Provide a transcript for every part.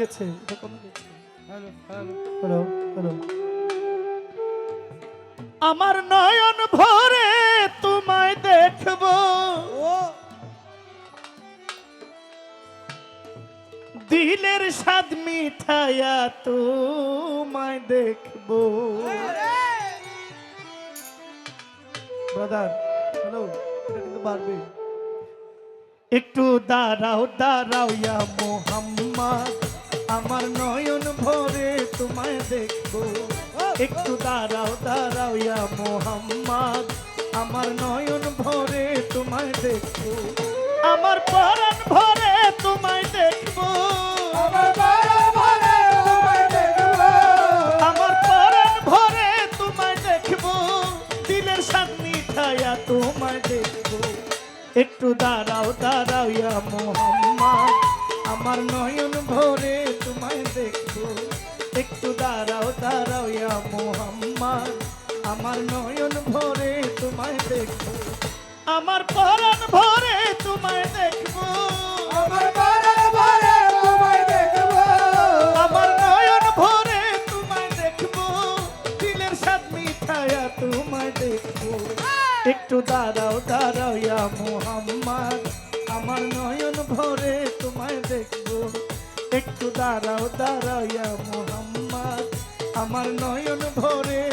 গেছে? এটা কমে গেছে? Hello hello. Hello hello. আমার নয়ন ভরে তোমায় দেখব। দিলের স্বাদ মিঠাইয়া তোমায় দেখব। ব্রাদার হ্যালো এটা কিন্তু বাড়বে। একটু দাঁড়াও দাঁড়াও ইয়া মোহাম্মদ। আমার নয়ন ভরে তোমায় দেখব। একটু দাঁড়াও দাঁড়াও ইয়া মোহাম্মদ। আমার নয়ন ভরে তোমায় দেখব। আমার পরাণ ভরে তোমায় দেখব। আমার ভরে তোমায় দেখব। আমার পরাণ ভরে তোমায় দেখব। দিলের তোমায় দেখব। একটু দাঁড়াও দাঁড়াও ইয়া মোহাম্মদ। আমার নয়ন ভরে তোমায় দেখব। একটু দাঁড়াও দাঁড়াও ইয়া মোহাম্মদ। আমার নয়ন ভরে তোমায় দেখব। আমার পরাণ ভরে তোমায় দেখব। আমার বাড়ি ভরে তোমায় দেখব। আমার নয়ন ভরে তোমায় দেখব। দিলের স্বাদ মিঠাইয়া তোমায় দেখব। একটু দাঁড়াও দাঁড়াও ইয়া মোহাম্মদ। দাঁড়াও দাঁড়াও ইয়া মোহাম্মদ আমার নয়ন ভরে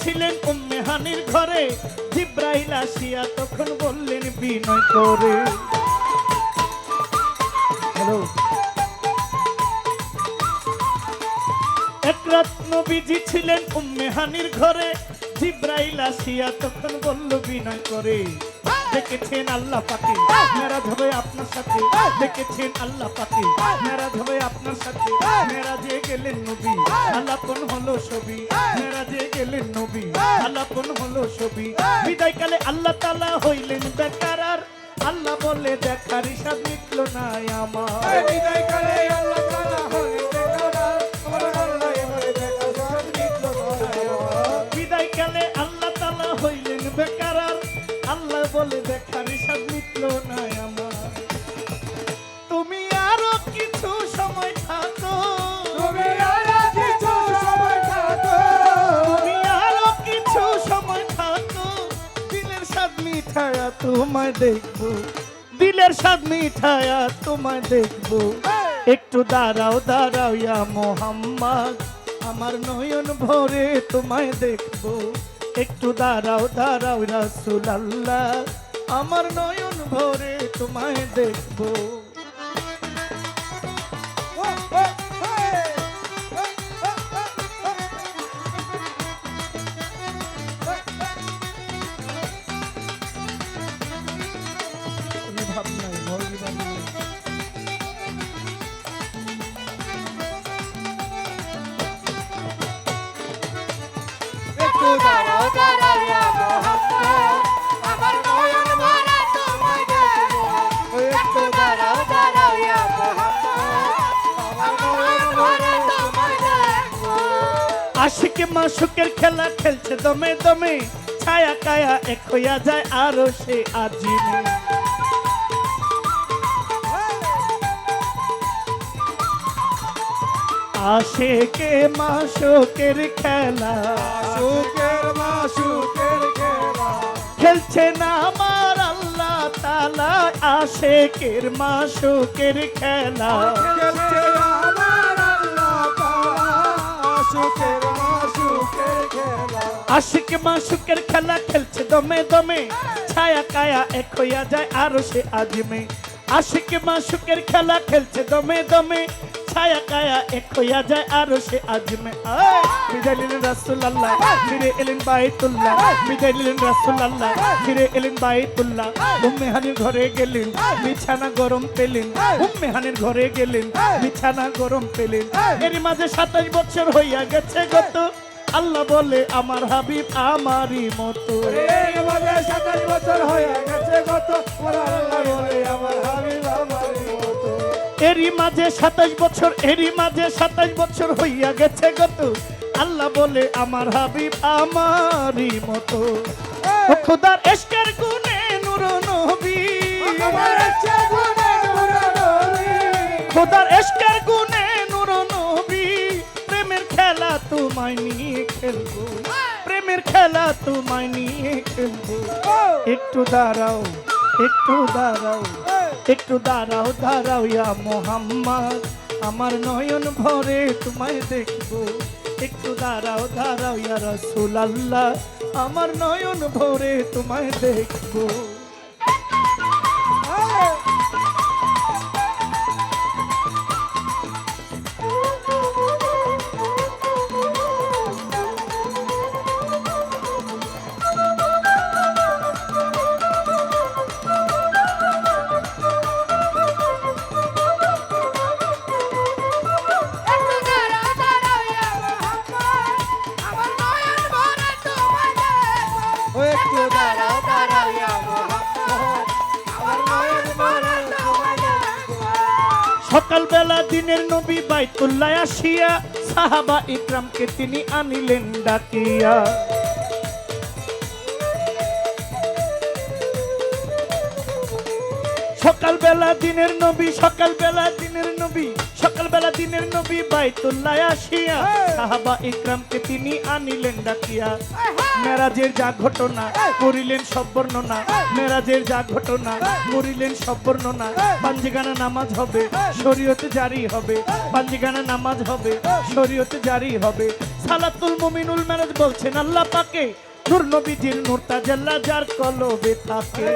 ছিলেন উম্মে হানির ঘরে। জিব্রাইল আসিয়া তখন বললেন, বিনয় করে। হ্যালো। ঘরে। জিব্রাইল আসিয়া তখন বলল, বিনয় করে। দেখেছেন আল্লাহ পাকে মেরাজ আপনার সাথে। দেখেছেন আল্লাহ পাকে? মেরাজ হবে আপনার সাথে। মেরাজে গেলেন নবী। আল্লাপন হলো ছবি। মেরাজে গেলেন নবী। আল্লাপন হলো ছবি। বিদায় কালে আল্লাহ তালা হইলেন বেকার। আর আল্লাহ বলে, দেখার হিসাব মিটল না আমার। বিদায় কালে আল্লাহ তালা হইলেন বেকার। আল্লাহ বলে, দেখার হিসাব মিটল না মিঠায়া তোমায় দেখব। দিলের স্বাদ মিঠায়া তোমায় দেখব। একটু দাঁড়াও দাঁড়াও ইয়া মোহাম্মদ। আমার নয়ন ভরে তোমায় দেখব। একটু দাঁড়াও দাঁড়াও রাসুল আল্লাহ আমার নয়ন ভরে তোমায় দেখব। আশিকে মাসুকের খেলা খেলছে দমে দমে, ছায়া কায়া এক হইয়া যায় আরও সে আজিমে। আশেকে মাসুকের খেলা খেলা খেলছে না আমার আল্লাহ তালা আশেকের মাসুকের খেলা। খেলছে আমার আল্লাহ মাসুকের খেলা আশিক মাসুকের খেলা খেলছে দমে দমে ছায়া কায়া এক হইয়া যায় আরও সে আজমে। আশিক মাসুকের খেলা খেলছে দমে দমে ছায়া কায়া, এক হইয়া যায় আরও সে আজমে। বিদায় নিলেন রাসূলুল্লাহ ফিরে এলেন বাইতুল্লাহ বিদায় নিলেন রাসূলুল্লাহ ফিরে এলেন বাইতুল্লাহ, উম্মে হানির ঘরে গেলেন, বিছানা গরম পেলেন, উম্মে হানির ঘরে গেলেন, বিছানা গরম পেলেন। এর মাঝে সাতাশ বছর হইয়া গেছে গত। আল্লাহ বলে, আমার হাবিব আমারই মতো। সাতাশ বছর হয়ে গেছে গত। আল্লাহ বলে, আমার হাবিব এরই মাঝে সাতাশ বছর এরই মাঝে সাতাশ বছর হইয়া গেছে গত আল্লাহ বলে আমার হাবিব আমারই মতো। ও খোদার এসকের গুনে নূর নবী। খোদার এসকের গুনে নূর নবী। প্রেমের খেলা তোমায় নিয়ে খেলব। প্রেমের খেলা তোমায় নিয়ে খেলব। একটু দাঁড়াও একটু দাঁড়াও। একটু দাঁড়াও দাঁড়াও ইয়া মোহাম্মদ। আমার নয়ন ভরে তোমায় দেখব। একটু দাঁড়াও দাঁড়াও ইয়া রসুল আল্লাহ আমার নয়ন ভরে তোমায় দেখব। দিনের নবী বাইতুল্লাহ আসিয়া সাহাবা ইকরামকে তিনি আনিলেন ডাকিয়া। সকালবেলা দিনের নবী সকালবেলা দিনের নবী সকালবেলা দিনের নবী বাইতুল্লাহ আসিয়া সাহাবা ইকরামকে তিনি আনিলেন ডাকিয়া। মেরাজের যা ঘটনা করিলেন সব বর্ণনা মেরাজের যা ঘটনা করিলেন সব বর্ণনা পাঞ্জিগানা নামাজ হবে শরীয়তে জারি হবে পাঞ্জিগানা নামাজ হবে শরীয়তে জারি হবে। সালাতুল মুমিনুল মেরাজ বলছেন আল্লাহ পাকে নূর নবীজির নূর তাজাল্লা যার কলবে থাকে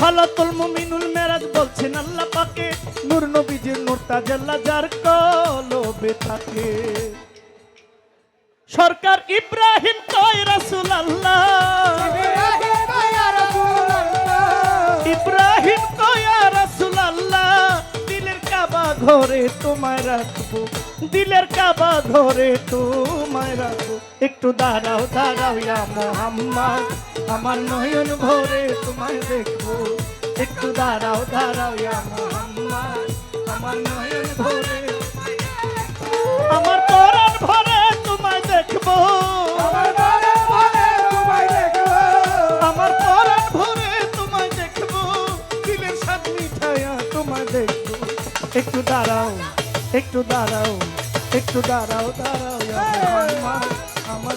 সালাতুল মুমিনুল মেরাজ বলছেন আল্লাহ পাকে। নূর নবীজির নূর তাজাল্লা যার কলবে থাকে। সরকার ইব্রাহিম কয় রাসূল আল্লাহ ইব্রাহিম কয়া রাসূল আল্লাহ দিলের কাবা ঘরে তোমায় রাখব। দিলের কাবা ঘরে তোমায় রাখব। একটু দাঁড়াও দাঁড়াও, ইয়া মোহাম্মদ। আমার নয়ন ভরে তোমায় দেখব। একটু দাঁড়াও দাঁড়াও মোহাম্মদ। আমার নয়ন ভরে। আমার পরাণ ভরে তোমায় দেখব। আমার দেখব। আমার পরাণ ভরে তোমায় দেখব। দিলের সাথ মিঠাইয়া তোমায় দেখব। একটু দাঁড়াও একটু দাঁড়াও একটু দাঁড়াও দাঁড়াও আমার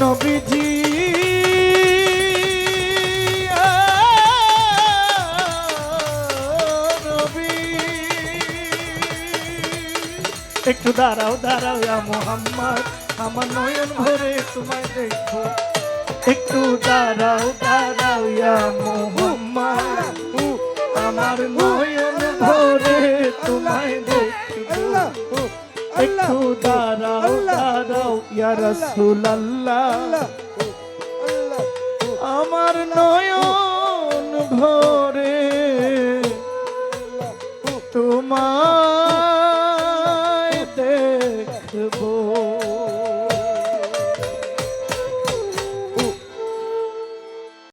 নবীজি। একটু দাঁড়াও দাঁড়াও মোহাম্মদ আমার নয়ন ভরে তোমায় দেখব একটু দাঁড়াও দাঁড়াও মোহাম্মদ আমার নয়ন ভরে তোমায় একটু দাঁড়াও দাঁড়াও ইয়া রাসূলুল্লাহ। আমার নয়ন ভরে তোমার